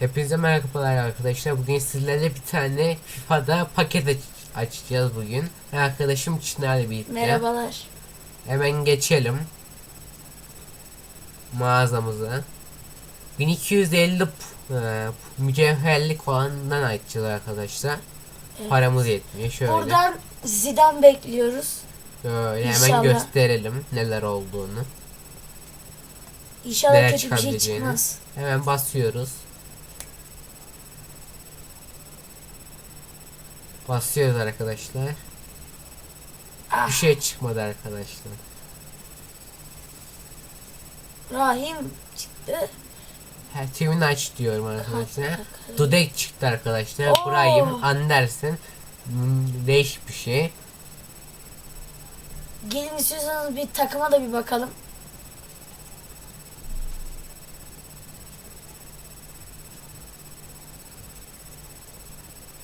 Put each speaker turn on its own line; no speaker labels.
Hepinize merhabalar arkadaşlar. Bugün sizlerle bir tane FIFA'da paket aç- açacağız bugün. Arkadaşım Çınar'la birlikte.
Merhabalar.
Hemen geçelim. Mağazamıza. 1250 p- e, mücevherlik falandan açacağız arkadaşlar.
Evet.
Paramız yetmiyor. Şöyle.
Buradan Zidane bekliyoruz.
Hemen
İnşallah.
gösterelim neler olduğunu.
İnşallah
Neler
kötü bir şey çıkmaz.
Hemen basıyoruz. Basıyoruz arkadaşlar.
Ah,
Bir şey çıkmadı arkadaşlar.
Rahim çıktı.
Her TV'ni aç diyorum arkadaşlar. Dudek çıktı arkadaşlar.
Oo.
Brahim Andersen. Hmm, Değişik bir şey.
Gelin istiyorsanız bir takıma da bir bakalım.